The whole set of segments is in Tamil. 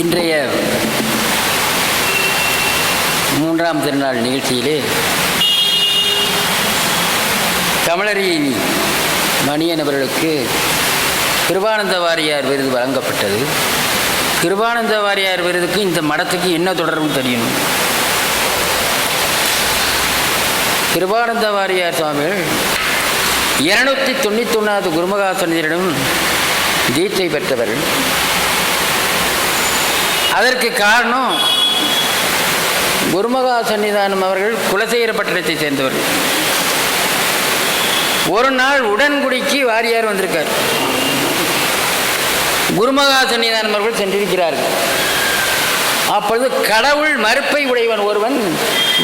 இன்றைய மூன்றாம் திருநாள் நிகழ்ச்சியிலே தமிழரி மணியன் அவர்களுக்கு கிருபானந்த வாரியார் விருது வழங்கப்பட்டது. கிருபானந்த வாரியார் விருதுக்கு இந்த மடத்துக்கு என்ன தொடர்பு தெரியணும். கிருபானந்த வாரியார் சுவாமிகள் இருநூற்றி தொண்ணூத்தி ஒன்றாவது குருமகாசனிடம் தீட்சை பெற்றவர்கள். அதற்கு காரணம் குருமகா சன்னிதானம் அவர்கள் குலசேகர பட்டணத்தை சேர்ந்தவர்கள். ஒரு நாள் உடன்குடிக்கு வாரியார் வந்திருக்கார். குருமகா சன்னிதானம் அவர்கள் சென்றிருக்கிறார்கள். அப்பொழுது கடவுள் மறுப்பை உடையவன் ஒருவன்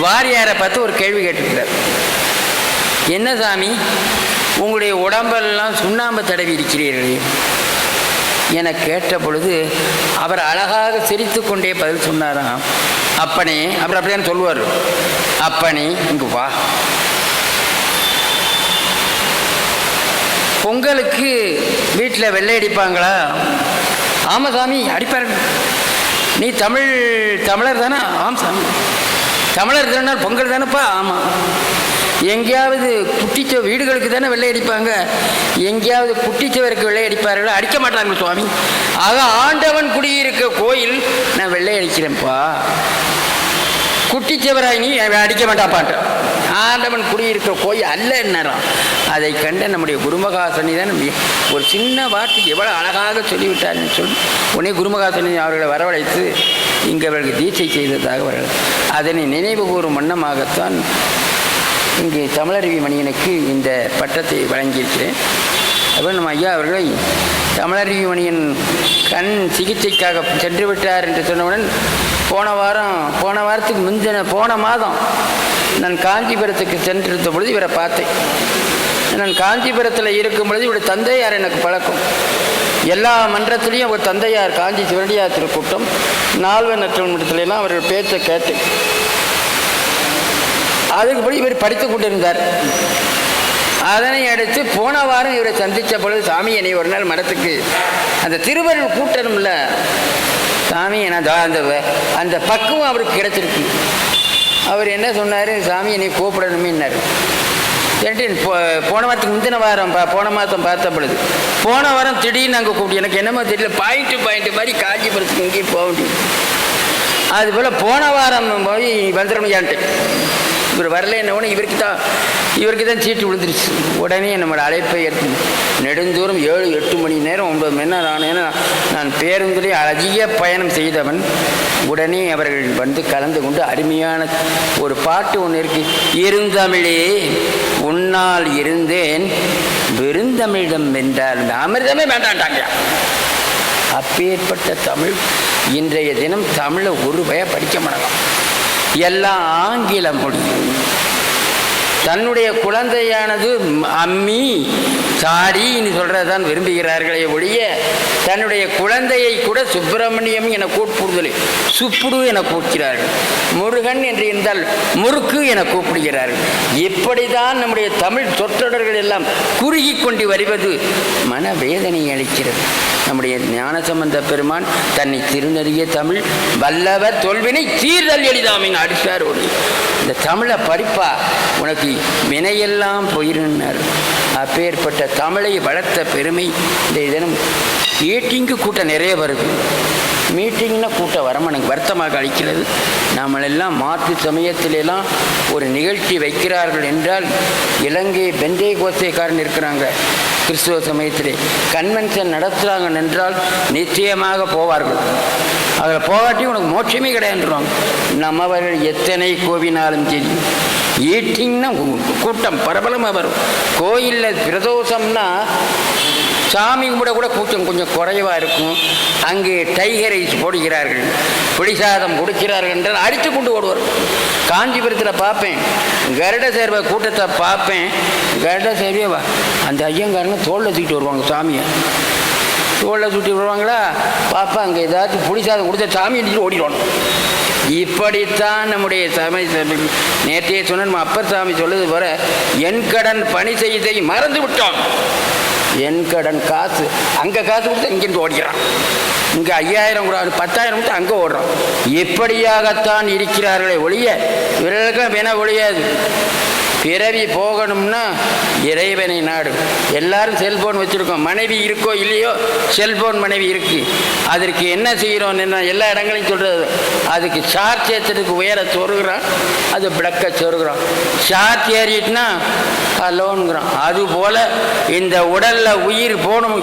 வாரியாரை பார்த்து ஒரு கேள்வி கேட்டிருக்கிறார். என்ன சாமி உங்களுடைய உடம்பெல்லாம் சுண்ணாம்பு தடவி இருக்கிறீர்களே. என கேட்ட பொழுது அவர் அழகாக சிரித்து கொண்டே பதில் சொன்னாராம் அப்பனே அப்புறம் அப்படியான்னு சொல்லுவார். அப்பனே இங்கு வா. பொங்கலுக்கு வீட்டில் வெள்ளை அடிப்பாங்களா? ஆமாம் சாமி அடிப்பார். நீ தமிழ் தமிழர் தானே? ஆம் சாமி. தமிழர் தானே பொங்கல் தானேப்பா? ஆமாம் எங்கேயாவது குட்டிச்ச வீடுகளுக்கு தானே வெள்ளை அடிப்பாங்க? எங்கேயாவது குட்டிச்சவருக்கு வெள்ளை அடிப்பார்களா? அடிக்க மாட்டாங்க சுவாமி. ஆக ஆண்டவன் குடியிருக்க கோயில் நான் வெள்ளை அடிக்கிறேன்ப்பா. குட்டிச்சவராய் நீ அடிக்க மாட்டாப்பாட்ட ஆண்டவன் குடியிருக்க கோயில் அல்ல என்னறான். அதை கண்ட நம்முடைய குருமகாசனி தான் ஒரு சின்ன வார்த்தை எவ்வளோ அழகாக சொல்லிவிட்டார்னு சொல்லி உடனே குருமகாசனி அவர்களை வரவழைத்து இங்கே அவர்களுக்கு தீட்சை செய்ததாக வரல அதனை நினைவு கூறும் வண்ணமாகத்தான் இங்கே தமிழருவி மணியனுக்கு இந்த பட்டத்தை வழங்கியிருக்கிறேன். அப்புறம் நம்ம ஐயா அவர்களை தமிழருவி மணியன் கண் சிகிச்சைக்காக சென்று விட்டார் என்று சொன்னவுடன் போன வாரம் போன வாரத்துக்கு முந்தின போன மாதம் நான் காஞ்சிபுரத்துக்கு சென்றிருந்த பொழுது இவரை பார்த்தேன். நான் காஞ்சிபுரத்தில் இருக்கும் பொழுது இவருடைய தந்தையார் எனக்கு பழக்கம். எல்லா மன்றத்திலையும் அவர் தந்தையார் காஞ்சி சிவனடியார் திருக்கூட்டம் நால்வன் நற்றமன்றத்திலாம் அவர்கள் பேச்சை கேட்டேன். அதுக்குப்படி இவர் படித்து கொண்டிருந்தார். அதனை அடுத்து போன வாரம் இவரை சந்தித்த பொழுது சாமி என்னை ஒரு நாள் மடத்துக்கு. அந்த திருவருள் கூட்டணும்ல சாமி நான் அந்த அந்த பக்குவம் அவருக்கு கிடைச்சிருக்கு. அவர் என்ன சொன்னார்? சாமி என்னை கூப்பிடணுமேன்னாரு சரிட்டு போ போன வாரத்துக்கு முந்தின வாரம் பா போன மாதம் பார்த்த பொழுது போன வாரம் திடீர்னு அங்கே கூப்பிட்டு எனக்கு என்னமோ தெரியல பாயிண்ட்டு பாயிண்ட்டு மாதிரி காஞ்சிபுரத்துக்கு இங்கேயும் போக முடியும் அதுபோல் போன வாரம் போய் வந்துடணும்யான்ட்டு. இவர் வரல என்ன இவருக்கு தான் இவருக்கு தான் சீட்டு விழுந்துருச்சு. உடனே நம்மளோட அழைப்பை எடுத்து நெடுந்தூரம் ஏழு எட்டு மணி நேரம் ஒன்பது மணி நேரம் ஆனேன்னா நான் பேருந்திலே அதிக பயணம் செய்தவன். உடனே அவர்கள் வந்து கலந்து கொண்டு அருமையான ஒரு பாட்டு ஒன்று இருக்கு. இருந்தமிழே உன்னால் இருந்தேன். வெறுந்தமிழம் வென்றால் அமிர்தமே வேண்டாண்டாங்க அப்பேற்பட்ட தமிழ் இன்றைய தினம் தமிழை ஒரு பய படிக்க மாட்டலாம் எல்லாம் ஆங்கிலம் மொழி தன்னுடைய குழந்தையானது அம்மி சாரி இனி சொல்கிறதான் விரும்புகிறார்களே ஒழிய தன்னுடைய குழந்தையை கூட சுப்பிரமணியம் என கூப்பிடுதலை. சுப்புடு என கூப்பிடுகிறார்கள். முருகன் என்று இருந்தால் முறுக்கு என கூப்பிடுகிறார்கள். இப்படிதான் நம்முடைய தமிழ் சொற்றொடர்கள் எல்லாம் குறுகி கொண்டு வருவது மனவேதனை அளிக்கிறது. நம்முடைய ஞானசம்பந்த பெருமான் தன்னை திருநறிய தமிழ் வல்லவர் தொல்வினை சீர்தல் எளிதாமின் அடிச்சார் ஒளி இந்த தமிழை படிப்பா உனக்கு வினையெல்லாம் போயிருந்தார் அப்பேற்பட்ட தமிழை வளர்த்த பெருமை இந்த தினம் மீட்டிங்கு கூட்டம் நிறைய வருது. மீட்டிங்னா கூட்டம் வரமா எனக்கு வருத்தமாக அளிக்கிறது. நம்மளெல்லாம் மாற்று சமயத்திலெல்லாம் ஒரு நிகழ்ச்சி வைக்கிறார்கள் என்றால் இலங்கை பெண்டே கோசைக்காரன் இருக்கிறாங்க. கிறிஸ்துவ சமயத்திலே கன்வென்ஷன் நடத்துகிறாங்க என்றால் நிச்சயமாக போவார்கள். அதில் போகாட்டி உனக்கு மோட்சமே கிடையாதுன்றாங்க நம்மவர்கள் எத்தனை கோவினாலும் சரி ஈட்டிங்னா கூட்டம் பிரபலமாக வரும். கோயிலில் பிரதோஷம்னா சாமி கும்பிட கூட கூட்டம் கொஞ்சம் குறைவாக இருக்கும். அங்கே டைகர் ஐஸ் போடுகிறார்கள். புளிசாதம் கொடுக்கிறார்கள் என்றால் அடித்து கொண்டு ஓடுவார். காஞ்சிபுரத்தில் பார்ப்பேன். கருட சேர்வை கூட்டத்தை பார்ப்பேன். கருட சேர்வே வா. அந்த ஐயங்காரங்க தோளில் தூக்கிட்டு வருவாங்க சாமியை. தோளில் சுற்றி வருவாங்களா பாப்பா அங்கே ஏதாச்சும் புளிசாதம் கொடுத்த சாமி எடுத்துட்டு ஓடிடுவாங்க இப்படித்தான் நம்முடைய சாமி நேற்றைய சொன்ன நம்ம அப்பர் சாமி சொல்லுது போல என் கடன் பணி செய்தை மறந்து விட்டோம் என் கடன் காசு அங்கே காசு கொடுத்து இங்கேருந்து ஓடிக்கிறான். இங்கே ஐயாயிரம் கூட பத்தாயிரம் கொடுத்து அங்கே ஓடுறோம் இப்படியாகத்தான் இருக்கிறார்களே ஒழிய இவர்களுக்கும் வேணா ஒழியாது. பிறவி போகணும்னா இறைவனை நாடு. எல்லாரும் செல்போன் வச்சுருக்கோம். மனைவி இருக்கோ இல்லையோ செல்போன் மனைவி இருக்கு. அதற்கு என்ன செய்கிறோம் என்ன எல்லா இடங்களையும் சொல்கிறது அதுக்கு சார்ஜ் ஏற்றுறதுக்கு உயர சொருகிறான். அது பிளக்க சொருகிறான். சார்ஜ் ஏறிட்டுனா லோனுங்கிறான் அதுபோல் இந்த உடலில் உயிர் போகணும்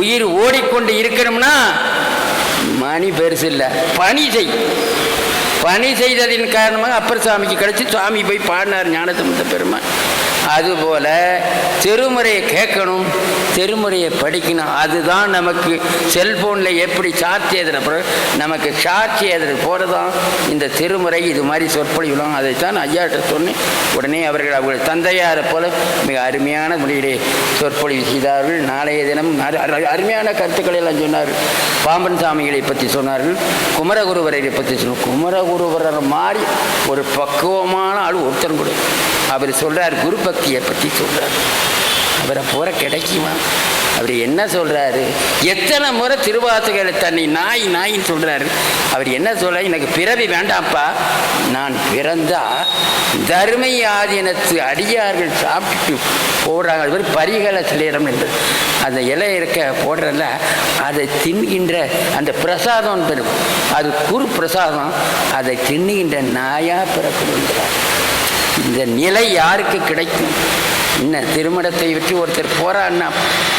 உயிர் ஓடிக்கொண்டு இருக்கணும்னா மணி பெருசு இல்லை பணி செய். பணி செய்ததின் காரணமாக அப்பர் சாமிக்கு கிடைச்சி சுவாமி போய் பாடினார் ஞானசம்பந்த பெருமான். அதுபோல திருமுறையை கேட்கணும் திருமுறையை படிக்கணும். அதுதான் நமக்கு செல்போனில் எப்படி சாட்சி எழுதுன நமக்கு சாட்சி எழுதுறது போல தான் இந்த திருமுறை. இது மாதிரி சொற்பொழிவுலாம். அதைத்தான் ஐயாட்ட சொன்னேன். உடனே அவர்கள் அவர்கள் தந்தையாரை போல மிக அருமையான மொழியிலே சொற்பொழிவு செய்தார்கள். நாளைய தினம் அருமையான கருத்துக்களை எல்லாம் சொன்னார்கள். பாம்பன் சாமிகளை பற்றி சொன்னார்கள். குமரகுருவரை பற்றி சொன்னார் குமரகுருவரர் மாதிரி ஒரு பக்குவமான ஆள் ஒருத்தர் கூட. அவர் சொல்கிறார் குரு பக்தியை பற்றி சொல்கிறார் அவரை போகிற கிடைக்குமா? அவர் என்ன சொல்கிறாரு எத்தனை முறை திருவாசகரை தன்னை நாய் நாயின்னு சொல்கிறாரு அவர் என்ன சொல்கிறார் எனக்கு பிறவி வேண்டாம்ப்பா. நான் பிறந்தா தருமை ஆதீனத்து அடியார்கள் சாப்பிட்டு போடுறாங்க. அது மாதிரி பரிகல சிலேரம் என்பது அந்த இலை இருக்க போடுறதில்ல அதை தின்கின்ற அந்த பிரசாதம் பெறும் அது குரு பிரசாதம். அதை தின்னுகின்ற நாயா என்கிறார் இந்த நிலை யாருக்கு கிடைக்கும்? என்ன திருமணத்தை விட்டு ஒருத்தர் போறான்னா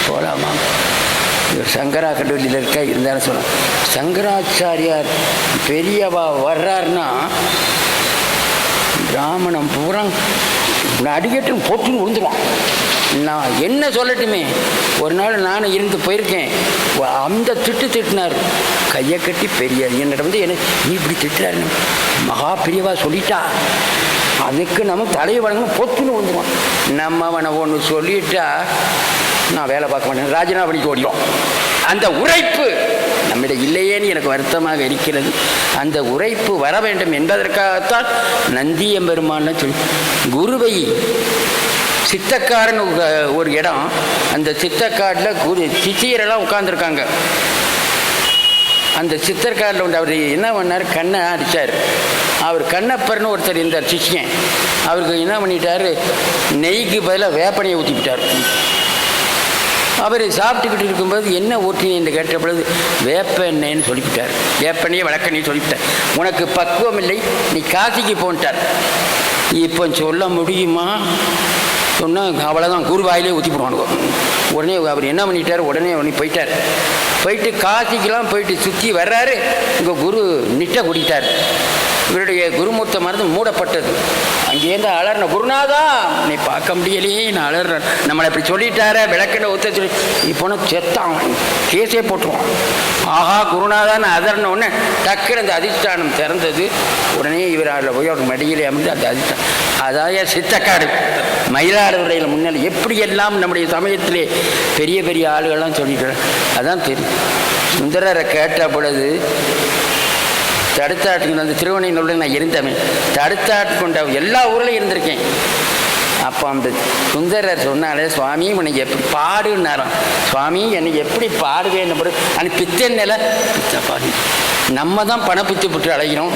போகலாமா இவர் சங்கரா கல்லூரியில் இருக்க இருந்தாலும் சொல்லலாம் சங்கராச்சாரியார் பெரியவா வர்றாருன்னா பிராமணம் பூரா அடிக்கட்டும் போட்டுன்னு விழுந்துருவான். நான் என்ன சொல்லட்டுமே ஒரு நாள் நான் இருந்து போயிருக்கேன். அந்த திட்டு திட்டினார். கையை கட்டி பெரிய என்னிடம் வந்து என்ன நீ இப்படி திட்டுறாரு மகா பெரியவா சொல்லிட்டா. அதுக்கு நம்ம தலையை வணங்கணும் பொத்துன்னு விழுந்துருவான். நம்ம அவனை ஒன்று சொல்லிட்டா நான் வேலை பார்க்க மாட்டேன். ராஜினாபடிக்கு ஓடிடும் அந்த உரைப்பு நம்மிடம் இல்லையேன்னு எனக்கு வருத்தமாக இருக்கிறது. அந்த உரைப்பு வர வேண்டும் என்பதற்காகத்தான் நந்தியம்பெருமான்னு சொல்லி குருவை சித்தக்காரன் ஒரு- ஒரு இடம். அந்த சித்தக்காட்டில் குரு சித்தியரெல்லாம் உட்காந்துருக்காங்க அந்த சித்தர்காரில் வந்து அவர் என்ன பண்ணார்? கண்ணை அடித்தார் அவர் கண்ணப்பர்னு ஒருத்தர் இருந்தார் சிஷ்யன். அவருக்கு என்ன பண்ணிட்டாரு? நெய்க்கு பதிலாக வேப்பனையை ஊற்றிவிட்டார் அவர் சாப்பிட்டுக்கிட்டு இருக்கும்போது என்ன ஊற்றினி என்று கேட்ட பொழுது வேப்ப எண்ணெய்ன்னு சொல்லிவிட்டார். வேப்பெண்ணையை வழக்கெண்ணையை சொல்லிவிட்டார். உனக்கு பக்குவம் இல்லை நீ காசிக்கு போன்ட்டார். இப்போ சொல்ல முடியுமா? சொன்னால் அவ்வளோதான் குரு வாயிலே ஊற்றி போடுவானுங்க. உடனே அவர் என்ன பண்ணிட்டார்? உடனே உடனே போயிட்டார். போயிட்டு காசிக்கெலாம் போயிட்டு சுற்றி வர்றாரு. இங்கே குரு நிட்டை குடித்தார் இவருடைய குருமூர்த்த மருந்து மூடப்பட்டது. அங்கேருந்து அலர்ன குருநாதா நீ பார்க்க முடியலையே நான் அலறேன் நம்மளை இப்படி சொல்லிட்டார விளக்கின ஒத்த சொல்லி. இப்போனா செத்தான் கேஸே போட்டுருவான். ஆஹா குருநாதான்னு அதர்ன உடனே டக்குன்னு அந்த அதிஷ்டானம் திறந்தது. உடனே இவர் அதில் போய் அவர் மடியிலே அமர்ந்து அந்த அதிஷ்டானம். அதாவது சித்தக்காடு மயிலாடுதுறையில் முன்னால் எப்படியெல்லாம் நம்முடைய சமயத்திலே பெரிய பெரிய ஆளுகள்லாம் சொல்லிட்டு அதான் தெரியும். சுந்தரரை கேட்ட பொழுது தடுத்தாட்டு வந்து திருவண்ணூரில் நான் இருந்தவன். தடுத்தாட்டு கொண்ட எல்லா ஊர்லையும் இருந்திருக்கேன். அப்போ அந்த சுந்தரர் சொன்னாலே சுவாமி உனக்கு எப்படி பாடுன்னாராம். சுவாமி என்னை எப்படி பாடுவேன்னு போடு அந்த பித்தன் நிலை பித்த பாடு நம்ம தான் பணப்பித்து புற்று அழைக்கிறோம்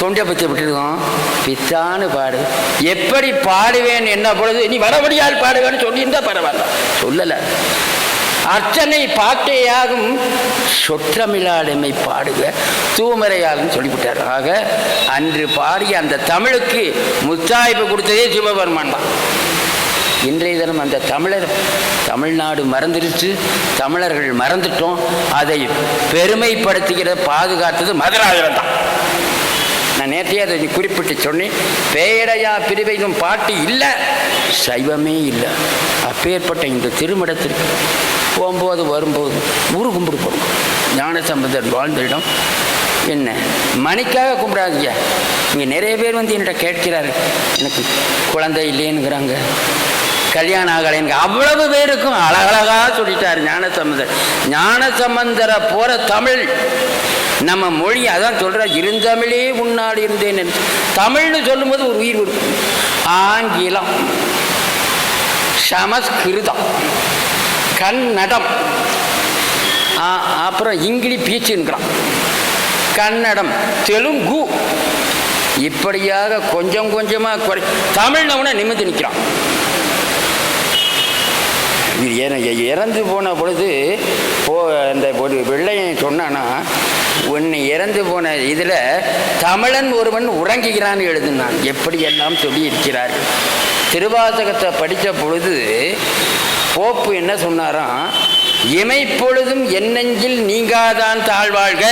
தொண்டை பித்து விட்டுருக்கோம் பித்தான்னு பாடு. எப்படி பாடுவேன் என்ன பொழுது நீ வரபடியால் பாடுவேன்னு சொல்லியிருந்தா பரவாயில்ல. சொல்லலை. அர்ச்சனை பாட்டையாகும் சொற்றமிழாளுமை பாடுக. தூமறையாள்னு சொல்லிவிட்டார். ஆக அன்று பாடிய அந்த தமிழுக்கு முத்தாய்ப்பு கொடுத்ததே சிவபெருமான் தான். இன்றைய தினம் அந்த தமிழர் தமிழ்நாடு மறந்துருச்சு. தமிழர்கள் மறந்துட்டோம். அதை பெருமைப்படுத்துகிற பாதுகாத்தது மதுராஜன் தான். நான் நேற்றையே அதை குறிப்பிட்டு சொன்னேன். பேடையா பிரிவையும் பாட்டு இல்லை சைவமே இல்லை. அப்பேற்பட்ட இந்த திருமடத்திற்கு போகும்போது வரும்போது ஊரு கும்பிடு போடும் ஞான சம்பந்தர் வாழ்ந்த இடம் என்ன மணிக்காக கும்பிடாதீங்க. இங்கே நிறைய பேர் வந்து என்கிட்ட கேட்கிறாரு. எனக்கு குழந்தை இல்லையேங்கிறாங்க கல்யாணம் ஆகலைங்க அவ்வளவு பேருக்கும் அழகழகாக சொல்லிட்டார் ஞானசம்பந்தர் ஞானசம்பந்தரை ஞான தமிழ் நம்ம மொழி அதான் சொல்ற இருந்தமிழே முன்னாடி இருந்தேன் என்று. தமிழ்னு சொல்லும்போது ஒரு உயிர் இருக்கும் ஆங்கிலம் சமஸ்கிருதம். கன்னடம் ஆ- அப்புறம் இங்கிலி பீச்சுங்கிறான் கன்னடம் தெலுங்கு. இப்படியாக கொஞ்சம் கொஞ்சமாக குறை. தமிழ்னவனை நிமிர்ந்து நிற்கிறான் இறந்து போன பொழுது போ அந்த ஒரு வெள்ளையன் சொன்னான்னா ஒன்று இறந்து போன இதில் தமிழன் ஒருவன் உறங்குகிறான்னு எழுதினான். எப்படியெல்லாம் சொல்லி இருக்கிறார்கள் திருவாசகத்தை படித்த பொழுது போப்பு என்ன சொன்னாராம் இமைப்பொழுதும் என்னெஞ்சில் நீங்காதான் தாழ்வாழ்க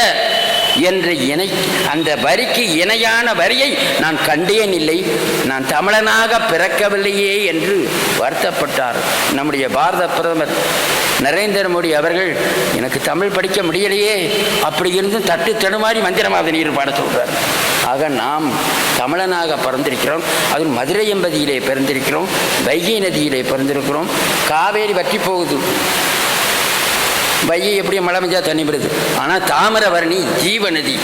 என்ற இணை அந்த வரிக்கு இணையான வரியை நான் கண்டேன் இல்லை. நான் தமிழனாக பிறக்கவில்லையே என்று வருத்தப்பட்டார். நம்முடைய பாரத பிரதமர் நரேந்திர மோடி அவர்கள் எனக்கு தமிழ் படிக்க முடியலையே. அப்படி இருந்து தட்டு தடுமாறி மந்திரமாத சொல்கிறார் பாட ஆக நாம் தமிழனாக பிறந்திருக்கிறோம். அதுவும் மதுரை எம்பதியிலே பிறந்திருக்கிறோம். வைகை நதியிலே பிறந்திருக்கிறோம். காவேரி வற்றி போகுது. வையை எப்படி மழை பெஞ்சா தண்ணி விடுது ஆனால் தாமிரபரணி ஜீவநதி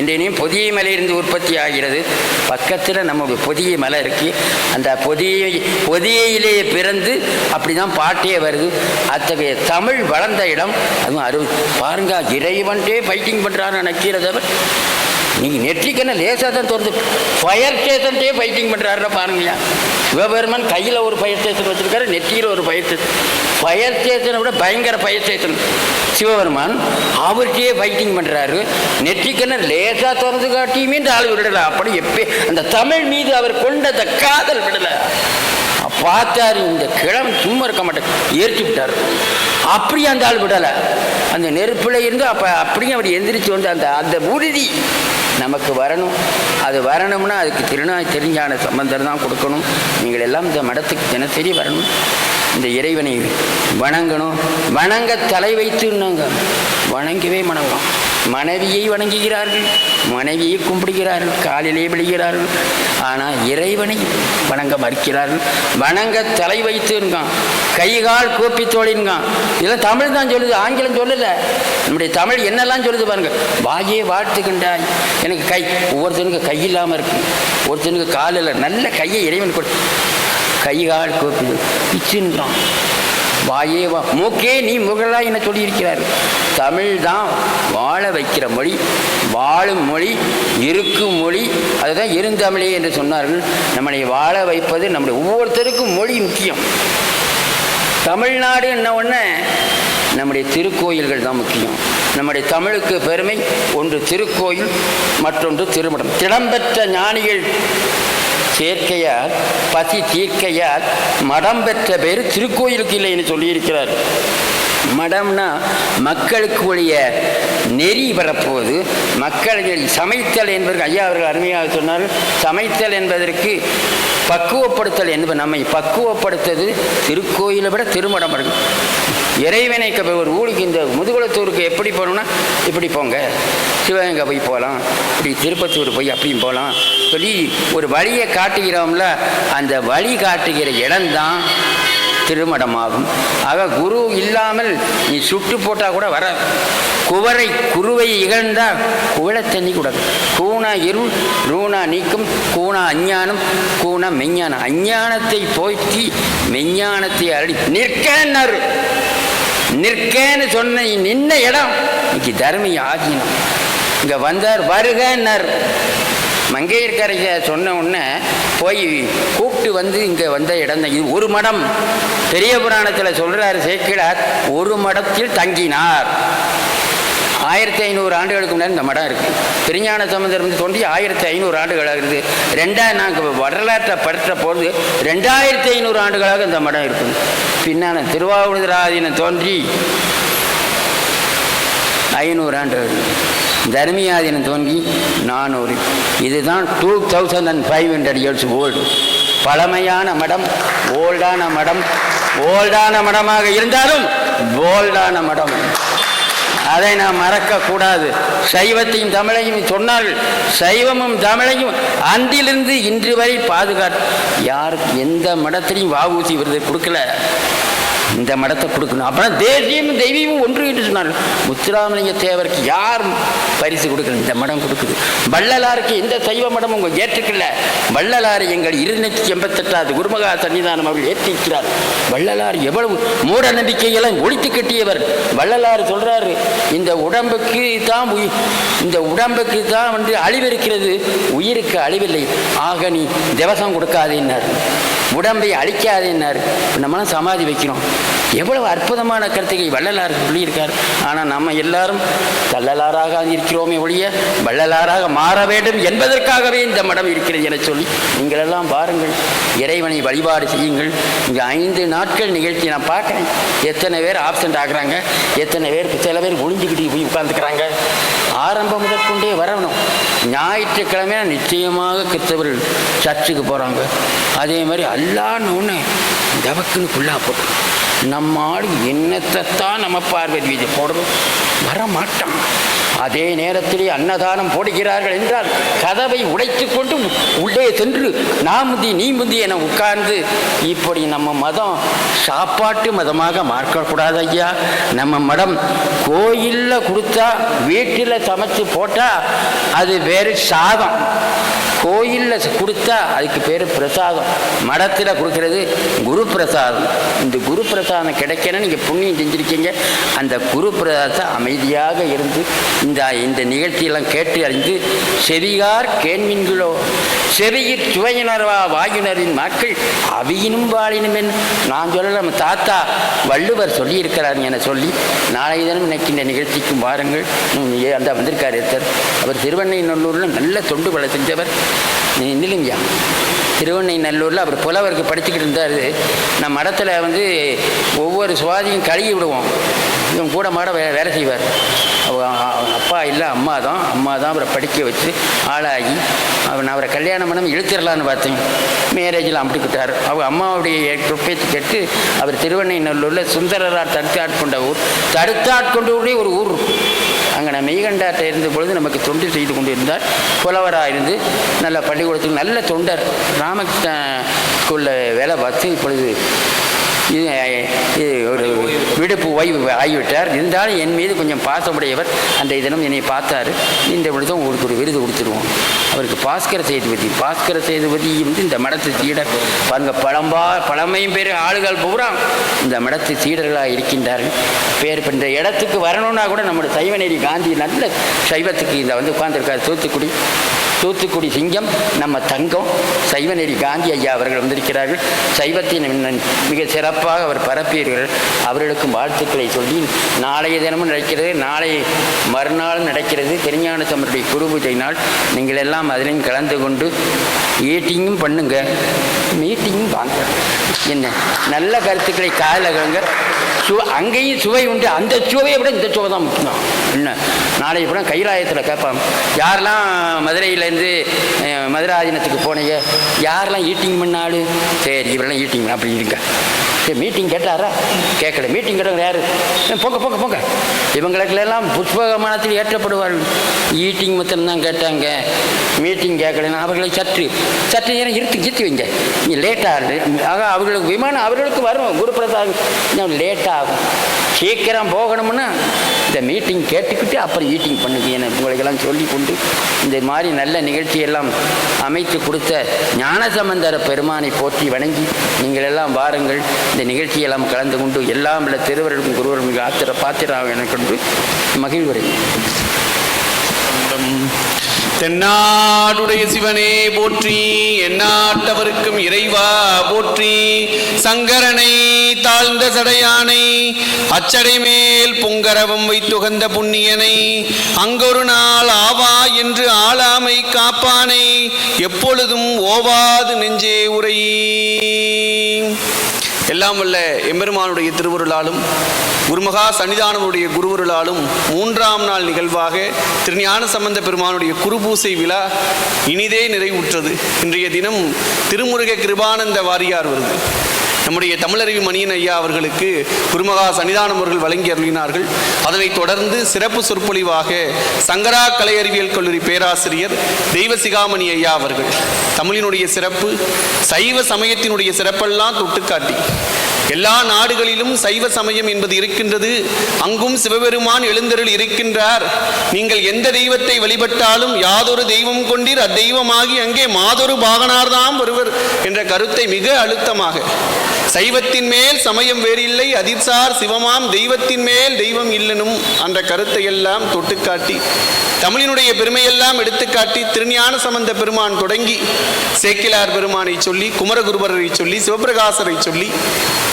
இன்றையும் பொதிய மலையிலிருந்து உற்பத்தி ஆகிறது. பக்கத்தில் நம்ம பொதிய மலை இருக்குது அந்த பொதிய பொதியிலே பிறந்து அப்படி தான் பாட்டே வருது. அத்தகைய தமிழ் வளர்ந்த இடம். அதுவும் அறுபது பாருங்க இறைவன்ட்டே ஃபைட்டிங் பண்ணுறான்னு நினைக்கிறதவர் நீங்கள் நெற்றிக்கண்ண லேசாக தான் திறந்து ஃபயர் ஸ்டேஷன்ட்டே ஃபைட்டிங் பண்ணுறாரு பாருங்கய்யா சிவபெருமான் கையில் ஒரு ஃபயர் ஸ்டேஷன் வச்சுருக்காரு நெற்றியில் ஒரு ஃபயர் ஸ்டேஷன் ஃபயர் ஸ்டேஷனை விட பயங்கர ஃபயர் ஸ்டேஷன் சிவபெருமான் அவர்கிட்டயே ஃபைட்டிங் பண்ணுறாரு நெற்றிக்கென்ன லேசாக திறந்து காட்டியுமே இந்த ஆள் விடலை. அப்படி எப்போ அந்த தமிழ் மீது அவர் கொண்ட அந்த காதல் விடலை. பார்த்தாரு இந்த கிழமை சும்மா இருக்க மாட்டேன். ஏற்றி விட்டார். அப்படியே அந்த ஆள் விடலை. அந்த நெருப்பில் இருந்து அப்போ அப்படியே அப்படி எந்திரிச்சு வந்து அந்த அந்த உறுதி நமக்கு வரணும். அது வரணும்னா அதுக்கு திருநாய் தெரிஞ்சான சம்பந்தர் தான் கொடுக்கணும். நீங்கள் எல்லாம் இந்த மடத்துக்கு தினசரி வரணும். இந்த இறைவனை வணங்கணும். வணங்க தலை வைத்துன்னாங்க வணங்கவே மணங்கணும் மனைவியை வணங்குகிறார்கள் மனைவியை கும்பிடுகிறார்கள் காலிலே விழுகிறார்கள். ஆனால் இறைவனை வணங்க மறுக்கிறார்கள். வணங்க தலை வைத்துங்கான் கைகால் கூப்பி தோழின்கான் இதெல்லாம் தமிழ் தான் சொல்லுது ஆங்கிலம் சொல்லலை. நம்முடைய தமிழ் என்னெல்லாம் சொல்லுது பாருங்க. வாயே வாழ்த்துக்கின்றாய் எனக்கு கை ஒவ்வொருத்தனுக்கு கை இல்லாமல் இருக்கு. ஒருத்தனுக்கு கால் இல்லை நல்ல கையை இறைவன் கொடு கைகால் கூப்பி பிச்சுன்றான் வாயே வா. மூக்கே நீ முகழா என சொல்லியிருக்கிறார். தமிழ் தான் வாழ வைக்கிற மொழி வாழும் மொழி இருக்கும் மொழி. அதுதான் இருந்தமிழே என்று சொன்னார்கள். நம்மளை வாழ வைப்பது நம்முடைய ஒவ்வொருத்தருக்கும் மொழி முக்கியம். தமிழ்நாடு என்ன ஒன்று நம்முடைய திருக்கோயில்கள் தான் முக்கியம். நம்முடைய தமிழுக்கு பெருமை ஒன்று திருக்கோயில் மற்றொன்று திருமணம் திடம்பெற்ற ஞானிகள் சேர்க்கையால் பசி தீர்க்கையால் மடம் பெற்ற பேர் திருக்கோயிலுக்கு இல்லைன்னு சொல்லியிருக்கிறார். மடம்னா மக்களுக்கு உடைய நெறி வரப்போது மக்கள் சமைத்தல் என்பதற்கு ஐயா அவர்கள் அருமையாக சொன்னார். சமைத்தல் என்பதற்கு பக்குவப்படுத்தல் என்பது நம்மை பக்குவப்படுத்தது திருக்கோயிலை விட திருமடம் இருக்கு. இறைவனை க- ஒரு ஊருக்கு இந்த முதுகுளத்தூருக்கு எப்படி போகணும்னா இப்படி போங்க. சிவகங்கை போய் போகலாம். இப்படி திருப்பத்தூர் போய் அப்படியும் போகலாம். சொல்லி ஒரு வழியை காட்டுகிறோம்ல அந்த வழி காட்டுகிற இடம்தான் திருமடமாகும். ஆக குரு இல்லாமல் நீ சுட்டு போட்டால் கூட வர. குவரை குருவை இகழ்ந்தால் குவளை தண்ணி கூடாது கூணா இருள் ரூணா நீக்கும் கூணா அஞ்ஞானம் கூணா மெஞ்ஞானம். அஞ்ஞானத்தை போய்த்தி மெஞ்ஞானத்தை அழி நிற்கன்னாரு நிற்கேன்னு சொன்ன நின்ன இடம். இன்னைக்கு தர்மி ஆதீனம் இங்கே வந்தார் வருகன்னார் மங்கையர்கரையை சொன்ன உடனே போய் கூப்பிட்டு வந்து இங்கே வந்த இடம் இது ஒரு மடம். பெரிய புராணத்தில் சொல்கிறார் சேக்கிழார் ஒரு மடத்தில் தங்கினார். ஆயிரத்தி ஐநூறு ஆண்டுகளுக்கு முன்னாடி இந்த மடம் இருக்குது திருஞான சமுதரம் வந்து தோன்றி ஆயிரத்தி ஐநூறு ஆண்டுகளாக இருக்குது ரெண்டா நாங்கள் வரலாற்றை படுத்த போது ரெண்டாயிரத்தி ஐநூறு ஆண்டுகளாக இந்த மடம் இருக்குது. பின்னான திருவாவூதராதீனம் தோன்றி ஐநூறு ஆண்டுகள் தர்மியாதீனம் தோன்றி நானூறு. இதுதான் two thousand and five hundred years old பழமையான மடம் ஓல்டான மடம் ஓல்டான மடமாக இருந்தாலும் போல்டான மடம். அதை நாம் மறக்கக்கூடாது. சைவத்தையும் தமிழையும் சொன்னார்கள். சைவமும் தமிழையும் அன்றிலிருந்து இன்று வரை பாதுகாத்து யாருக்கு எந்த மடத்திலையும் வாவூசி விருது கொடுக்கல. இந்த மடத்தை கொடுக்கணும். அப்புறம் தேசியமும் தெய்வீகமும் ஒன்று என்று சொன்னார்கள். முத்துராமலிங்க தேவருக்கு யார் பரிசு கொடுக்கணும் இந்த மடம் கொடுக்குது. வள்ளலாருக்கு எந்த சைவ மடம் உங்கள் ஏற்றுக்கல. வள்ளலார் எங்கள் இருநூற்றி எண்பத்தெட்டாவது குருமகா சன்னிதானம் அவர்கள் ஏற்றிருக்கிறார். வள்ளலார் எவ்வளவு மூட நம்பிக்கையெல்லாம் ஒழித்து கட்டியவர். வள்ளலார் சொல்றாரு இந்த உடம்புக்கு தான் இந்த உடம்புக்கு தான் வந்து அழிவு இருக்கிறது. உயிருக்கு அழிவில்லை. ஆக நீ திவசம் கொடுக்காதேன்னார். உடம்பை அழிக்காதேன்னார். நம்மளாம் சமாதி வைக்கிறோம். எவ்வளவு அற்புதமான கருத்துக்கை வள்ளலார் சொல்லியிருக்கார். ஆனால் நம்ம எல்லாரும் வள்ளலாராக இருக்கிறோமே ஒழிய வள்ளலாராக மாற வேண்டும் என்பதற்காகவே இந்த மடம் இருக்கிறது என சொல்லி நீங்களெல்லாம் பாருங்கள் இறைவனை வழிபாடு செய்யுங்கள். இங்கே ஐந்து நாட்கள் நிகழ்ச்சி நான் பார்க்குறேன். எத்தனை பேர் ஆப்சண்ட் ஆகுறாங்க எத்தனை பேர் சில பேர் ஒளிஞ்சுக்கிட்டு போய் உட்காந்துக்கிறாங்க ஆரம்பம் முதற்கொண்டே வரணும். ஞாயிற்றுக்கிழமை நிச்சயமாக கிறிஸ்தவர்கள் சர்ச்சுக்கு போகிறாங்க அதே மாதிரி அல்லான்னு ஒன்று தவக்குன்னு ஃபுல்லாக போட்டு நம்ம ஆள் என்னத்தைத்தான் நம்ம பார்வதி போடுறோம்? வரமாட்டான். அதே நேரத்திலே அன்னதானம் போடுகிறார்கள் என்றால் கதவை உடைத்து கொண்டு உள்ளே சென்று நான் முந்தி நீ முந்தி என உட்கார்ந்து இப்படி நம்ம மதம் சாப்பாட்டு மதமாக மாற்றக்கூடாது ஐயா. நம்ம மடம் கோயிலில் கொடுத்தா வீட்டில் சமைச்சு போட்டால் அது வேறு சாதம். கோயிலில் கொடுத்தா அதுக்கு பேர் பிரசாதம். மடத்தில் கொடுக்கறது குரு பிரசாதம். இந்த குரு பிரசாதம் கிடைக்கணும் நீங்கள் புண்ணியம் செஞ்சுருக்கீங்க. அந்த குரு பிரசாதத்தை அமைதியாக இருந்து இந்த இந்த நிகழ்ச்சியெல்லாம் கேட்டு அறிந்து செவியார் கேண்மின்களோ செவியிற் சுவையினர்வா வாயுனரின் மக்கள் அவியினும் வாழினும் என்று நான் சொல்லல நம்ம தாத்தா வள்ளுவர் சொல்லியிருக்கிறார் என சொல்லி நாளைய தினம் இன்னைக்கு இந்த நிகழ்ச்சிக்கும் வாருங்கள். அந்த வந்திருக்கார் சார். அவர் திருவண்ணைநல்லூரில் நல்ல தொண்டு பல செஞ்சவர். நிலுங்கய்யா திருவண்ணை நல்லூரில் அவர் புலவருக்கு படிச்சுக்கிட்டு இருந்தார். நம்ம மடத்தில் வந்து ஒவ்வொரு சுவாதியும் கழுகி விடுவோம். இவன் கூட மாட வே வேலை செய்வார். அப்பா இல்லை அம்மா தான். அம்மா தான் அவரை படிக்க வச்சு ஆளாகி அவன் அவரை கல்யாணம் பண்ண இழுத்துடலான்னு பார்த்தேன். மேரேஜில் அம்பிட்டுக்கிட்டார் அவர் அம்மாவுடைய பேச்சு கேட்டு அவர் திருவண்ணைநல்லூரில் சுந்தரரார் தடுத்தாட்கொண்ட ஊர். தடுத்து ஊரே ஒரு ஊர் அங்கே நான் மெய்கண்டாட்டை இருந்த பொழுது நமக்கு தொண்டு செய்து கொண்டு இருந்தார் புலவராக இருந்து நல்ல பள்ளிக்கூடத்துக்கு நல்ல தொண்டர். ராமகிருஷ்ண ஸ்கூலில் வேலை பார்த்து இப்பொழுது ஒரு விடுப்பு ஓய்வு ஆகிவிட்டார். இருந்தாலும் என் மீது கொஞ்சம் பாசமுடையவர் அந்த தினம் என்னை பார்த்தாரு. இந்த பொழுதும் உங்களுக்கு ஒரு விருது கொடுத்துருவோம். அவருக்கு பாஸ்கர சேதுபதி பாஸ்கர சேதுபதி வந்து இந்த மடத்து சீடர். பாருங்க பழம்பா பழமையும் பேர் ஆளுகள் பூரா இந்த மடத்து சீடர்களாக இருக்கின்றார்கள். பேர் இந்த இடத்துக்கு வரணும்னா கூட நம்முடைய சைவநேரி காந்தி நல்ல சைவத்துக்கு இந்த வந்து உட்காந்துருக்கார் தூத்துக்குடி. தூத்துக்குடி சிங்கம் நம்ம தங்கம் சைவநெறி காந்தி ஐயா அவர்கள் வந்திருக்கிறார்கள். சைவத்தின் மிக சிறப்பாக அவர் பரப்பீர்கள் அவர்களுக்கும் வாழ்த்துக்களை சொல்லி நாளைய தினமும் நடக்கிறது நாளை மறுநாள் நடக்கிறது. திருஞான சமருடைய குரு பூஜை நாள். நீங்கள் எல்லாம் அதிலையும் கலந்து கொண்டு ஈட்டிங்கும் பண்ணுங்க. மீட்டிங்கும் வாங்க. என்ன? நல்ல கருத்துக்களை காதில் சு அங்கேயும் சுவை உண்டு. அந்த சுவையை விட இந்த சுவை தான் முக்கியம். என்ன? நாளைக்கு கூட கைலாயத்தில் கேட்பான். யாரெல்லாம் மதுரையிலேருந்து அஹ், மதுராதீனத்துக்கு போனீங்க? யாரெல்லாம் ஈட்டிங் பண்ணாலும் சரி இவரெல்லாம் ஈட்டிங் அப்படி இருங்க. சரி மீட்டிங் கேட்டாரா? கேட்கல. மீட்டிங் கேட்டவங்க யார்? போங்க போங்க போங்க. இவங்களுக்கெல்லாம் புஷ்பகமானத்தில் ஏற்றப்படுவார்கள். ஈட்டிங் மொத்தம்தான் கேட்டாங்க. மீட்டிங் கேட்கலன்னா அவர்களை சற்று சற்று நேரம் இருத்து கித்து வைங்க. நீ லேட்டாக ஆக அவர்களுக்கு விமானம் அவர்களுக்கு வரும். குரு பிரசாத் லேட் ஆகும். சீக்கிரம் போகணும்னா இந்த மீட்டிங் கேட்டுக்கிட்டு அப்புறம் ஈட்டிங் பண்ணுங்க. என உங்களுக்கெல்லாம் சொல்லி கொண்டு இந்த மாதிரி நல்ல நிகழ்ச்சியெல்லாம் அமைத்து கொடுத்த ஞானசம்பந்தர பெருமானை போற்றி வணங்கி நீங்கள் எல்லாம் வாருங்கள். இந்த நிகழ்ச்சியெல்லாம் கலந்து கொண்டு எல்லாம் உள்ள திருவருக்கும் குருவரும் மிக ஆத்திர பாத்திரம் என கொண்டு மகிழ்வுரை தென்னாடுடைய சிவனே போற்றி எந்நாட்டவருக்கும் இறைவா போற்றி சங்கரனை தாழ்ந்த சடையானை அச்சடை மேல் பொங்கரவம் வைத்துகந்த புண்ணியனை அங்கொரு நாள் ஆவா என்று ஆளாமை காப்பானை எப்பொழுதும் ஓவாது நெஞ்சே உரை. எல்லாம் வல்ல எம்பெருமானுடைய திருவருளாலும் குருமகா சன்னிதானமுடைய குருவருளாலும் மூன்றாம் நாள் நிகழ்வாக திருஞான சம்பந்த பெருமானுடைய குருபூசை விழா இனிதே நிறைவுற்றது. இன்றைய தினம் திருமுருக கிருபானந்த வாரியார் வருது. நம்முடைய தமிழறிவி மணியன் ஐயா அவர்களுக்கு குருமகா சன்னிதானம் அவர்கள் வழங்கி அருளினார்கள். அதனைத் தொடர்ந்து சிறப்பு சொற்பொழிவாக சங்கரா கலை அறிவியல் கல்லூரி பேராசிரியர் தெய்வ சிகாமணி ஐயா அவர்கள். தமிழினுடைய சிறப்பு சைவ சமயத்தினுடைய சிறப்பெல்லாம் தொட்டுக்காட்டி. எல்லா நாடுகளிலும் சைவ சமயம் என்பது இருக்கின்றது. அங்கும் சிவபெருமான் எழுந்தருள் இருக்கின்றார். நீங்கள் எந்த தெய்வத்தை வழிபட்டாலும் யாதொரு தெய்வம் கொண்டீர். அத்தெய்வமாகி அங்கே மாதொரு பாகனார்தாம் வருவர் என்ற கருத்தை மிக அழுத்தமாக. சைவத்தின் மேல் சமயம் வேறில்லை. அதிர்சார் சிவமாம் தெய்வத்தின் மேல் தெய்வம் இல்லனும் அந்த கருத்தை எல்லாம் தொட்டுக்காட்டி தமிழினுடைய பெருமையெல்லாம் எடுத்துக்காட்டி திருஞான சம்பந்த பெருமான் தொடங்கி சேக்கிலார் பெருமானை சொல்லி குமரகுருபரரை சொல்லி சிவபிரகாசரை சொல்லி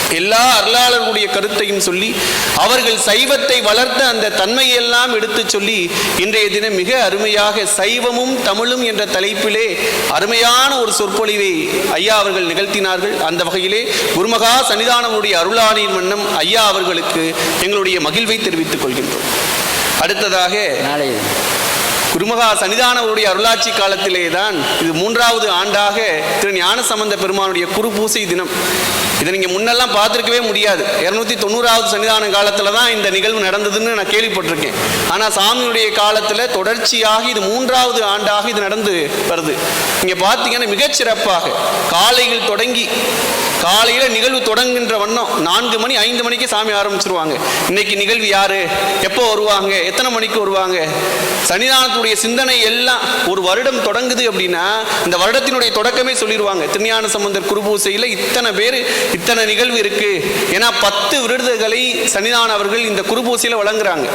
எல்லா அருளாளர்களுடைய கருத்தையும் சொல்லி அவர்கள் சைவத்தை வளர்த்த அந்த தன்மையெல்லாம் எடுத்துச் சொல்லி இன்றைய தினம் மிக அருமையாக சைவமும் தமிழும் என்ற தலைப்பிலே அருமையான ஒரு சொற்பொழிவை ஐயா அவர்கள் நிகழ்த்தினார்கள். அந்த வகையிலே குருமகா சன்னிதானமுடைய அருளாணியின் வண்ணம் ஐயா அவர்களுக்கு எங்களுடைய மகிழ்வை தெரிவித்துக் கொள்கின்றோம். அடுத்ததாக நாளை. குருமகா சன்னிதானவருடைய அருளாட்சி காலத்திலே தான் இது மூன்றாவது ஆண்டாக திரு ஞானசம்பந்த பெருமானுடைய குரு பூசை தினம். இதை நீங்கள் முன்னெல்லாம் பார்த்துருக்கவே முடியாது. இரநூத்தி தொண்ணூறாவது சன்னிதான காலத்தில் தான் இந்த நிகழ்வு நடந்ததுன்னு நான் கேள்விப்பட்டிருக்கேன். ஆனால் சாமியுடைய காலத்தில் தொடர்ச்சியாக இது மூன்றாவது ஆண்டாக இது நடந்து வருது. நீங்கள் பார்த்தீங்கன்னா மிகச்சிறப்பாக காலையில் தொடங்கி காலையில் நிகழ்வு தொடங்குகின்ற வண்ணம் நான்கு மணி ஐந்து மணிக்கு சாமி ஆரம்பிச்சிருவாங்க. இன்னைக்கு நிகழ்வு யாரு? எப்போ வருவாங்க? எத்தனை மணிக்கு வருவாங்க? சன்னிதானத்துடைய சிந்தனை எல்லாம் ஒரு வருடம் தொடங்குது அப்படின்னா இந்த வருடத்தினுடைய தொடக்கமே சொல்லிடுவாங்க திருஞான சம்பந்தர் குருபூசையில் இத்தனை பேர் இத்தனை நிகழ்வு இருக்கு. ஏன்னா பத்து விருதுகளை சன்னிதான அவர்கள் இந்த குருபூசியில் வழங்குறாங்க.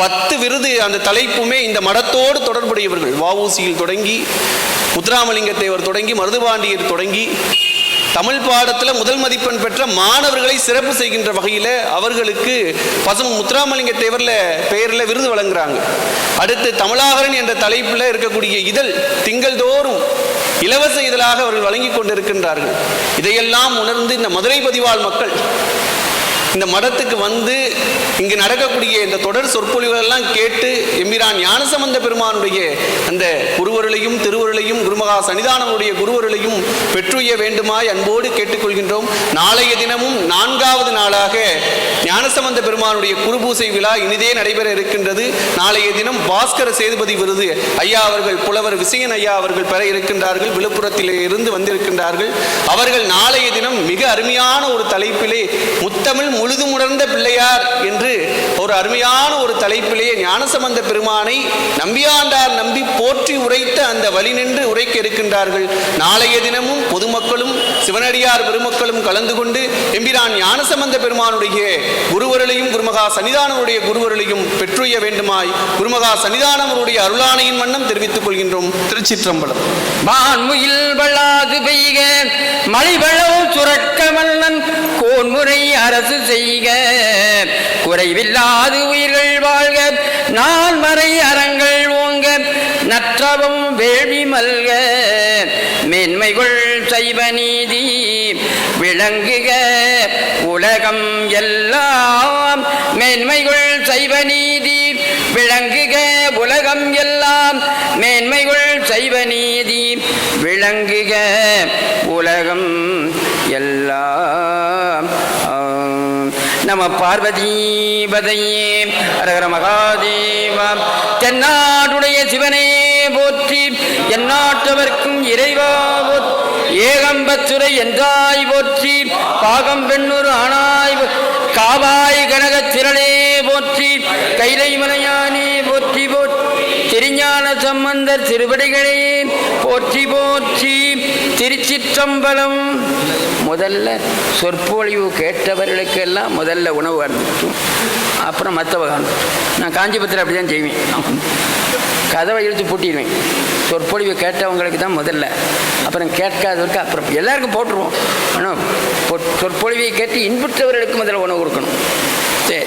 பத்து விருது அந்த தலைப்புமே இந்த மடத்தோடு தொடர்புடையவர்கள். வாவூசியில் தொடங்கி முத்துராமலிங்க தேவர் தொடங்கி மருதுபாண்டியர் தொடங்கி தமிழ் பாடத்தில் முதல் மதிப்பெண் பெற்ற மாணவர்களை சிறப்பு செய்கின்ற வகையில் அவர்களுக்கு பசும முத்துராமலிங்க தேவரில் பெயரில் விருது வழங்குறாங்க. அடுத்து தமிழாகரன் என்ற தலைப்பில் இருக்கக்கூடிய இதழ் திங்கள்தோறும் இலவச இதழாக அவர்கள் வழங்கி கொண்டிருக்கின்றார்கள். இதையெல்லாம் உணர்ந்து இந்த மதுரை பதிவாள் மக்கள் இந்த மடத்துக்கு வந்து இங்கு நடக்கக்கூடிய இந்த தொடர் சொற்பொழிவுகளெல்லாம் கேட்டு எம்பிரான் ஞானசம்பந்த பெருமானுடைய அந்த குருவருளையும் திருவருளையும் குருமகா சன்னிதானனுடைய குருவருளையும் பெற்றுய வேண்டுமாய் அன்போடு கேட்டுக்கொள்கின்றோம். நாளைய தினமும் நான்காவது நாளாக ஞானசம்பந்த பெருமானுடைய குருபூசை விழா இனிதே நடைபெற இருக்கின்றது. நாளைய தினம் பாஸ்கர சேதுபதி விருது ஐயா அவர்கள் புலவர் விசயன் ஐயா அவர்கள் பெற இருக்கின்றார்கள். விழுப்புரத்திலே இருந்து வந்திருக்கின்றார்கள். அவர்கள் நாளைய தினம் மிக அருமையான ஒரு தலைப்பிலே முத்தமிழ் முழுதுமுணர்ந்த பிள்ளையார் என்று ஒரு அருமையான ஒரு தலைப்பிலேயே ஞானசம்பந்த பெருமானை நம்பியாண்டார் நம்பி போற்றி உரைத்த அந்த வழி நின்று உரைக்க இருக்கின்றார்கள். நாளைய தினமும் பொதுமக்களும் சிவனடியார் பெருமக்களும் கலந்து கொண்டு எம்பிரான் ஞானசம்பந்த பெருமானுடைய குருவருளையும் குருமகா சன்னிதானவருடைய குருவருளையும் பெற்றுய வேண்டுமாய் குருமகா சன்னிதானவருடைய அருளாணையின் வண்ணம் தெரிவித்துக் கொள்கின்றோம். திருச்சிற்றம்பலம். வான்முயில் வள்ளாது பெய்க மலைவளவு வெள்ளம் சுரக்க மன்னன் கோன்முறை அரசு செய்க. குறைவில்லாது உயிர்கள் வாழ்க. நான் மறை அறங்கள் ஓங்க. நற்றவம் வேள்வி மல்க. மேன்மைகள் சைவ நீதி விளங்குக. உலகம் எல்லாம் மேன்மைகள் சைவ நீதி விளங்குக. உலகம் எல்லாம் மேன்மைகள் சைவ நீதி விளங்குக. உலகம் எல்லாம் நம பார்வதீபதையே. அரகர மகாதேவா. தென்னாடுடைய சிவனே போற்றி எந்நாட்டவர்க்கும் இறைவா போற்றி. ஏகம்பச்சுரை என்றாய் போற்றி பாகம் பெண்ணூர் ஆனாய் காவாய் கனகத் திரளே போற்றி கைலை மலையானே போற்றி திருஞான சம்பந்தர் திருவடிகளே போற்றி போற்றி திருச்சிற்றம்பலம். முதல்ல சொற்பொழிவு கேட்டவர்களுக்கெல்லாம் முதல்ல உணவு அனுப்பிச்சும் அப்புறம் மற்றவங்க நான் காஞ்சிபுரத்தில் அப்படி தான் செய்வேன். கதவை இழுத்து பூட்டிடுவேன். சொற்பொழிவு கேட்டவங்களுக்கு தான் முதல்ல. அப்புறம் கேட்காதவருக்கு அப்புறம் எல்லாருக்கும் போட்டுருவோம். ஆனால் பொ- சொற்பொழிவை கேட்டு இன்புற்றவர்களுக்கு முதல்ல உணவு கொடுக்கணும். சரி.